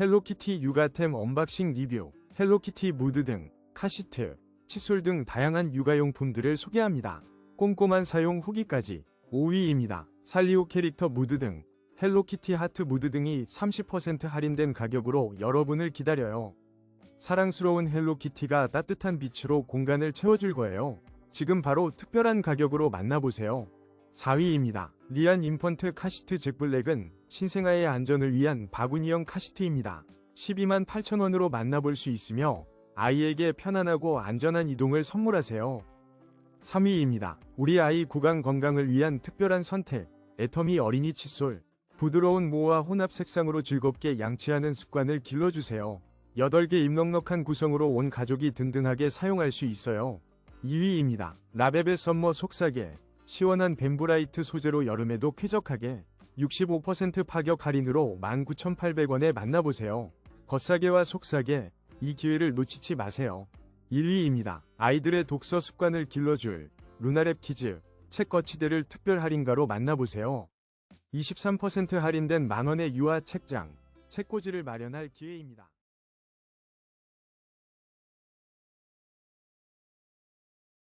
헬로키티 육아템 언박싱 리뷰, 헬로키티 무드 등 카시트, 칫솔 등 다양한 육아용품들을 소개합니다. 꼼꼼한 사용 후기까지 5위입니다. 살리오 캐릭터 무드 등 헬로키티 하트 무드 등이 30% 할인된 가격으로 여러분을 기다려요. 사랑스러운 헬로키티가 따뜻한 빛으로 공간을 채워줄 거예요. 지금 바로 특별한 가격으로 만나보세요. 4위입니다. 리안 인펀트 카시트 잭블랙은 신생아의 안전을 위한 바구니형 카시트입니다. 12만 8천원으로 만나볼 수 있으며 아이에게 편안하고 안전한 이동을 선물하세요. 3위입니다. 우리 아이 구강 건강을 위한 특별한 선택, 애터미 어린이 칫솔. 부드러운 모와 혼합 색상으로 즐겁게 양치하는 습관을 길러주세요. 8개 입넉넉한 구성으로 온 가족이 든든하게 사용할 수 있어요. 2위입니다. 라베베 썸머 속삭에 시원한 벤브라이트 소재로 여름에도 쾌적하게 65% 파격 할인으로 19,800원에 만나보세요. 겉사계와 속사계 이 기회를 놓치지 마세요. 1위입니다. 아이들의 독서 습관을 길러줄 루나랩 키즈 책 거치대를 특별 할인가로 만나보세요. 23% 할인된 만원의 유아 책장, 책꽂이를 마련할 기회입니다.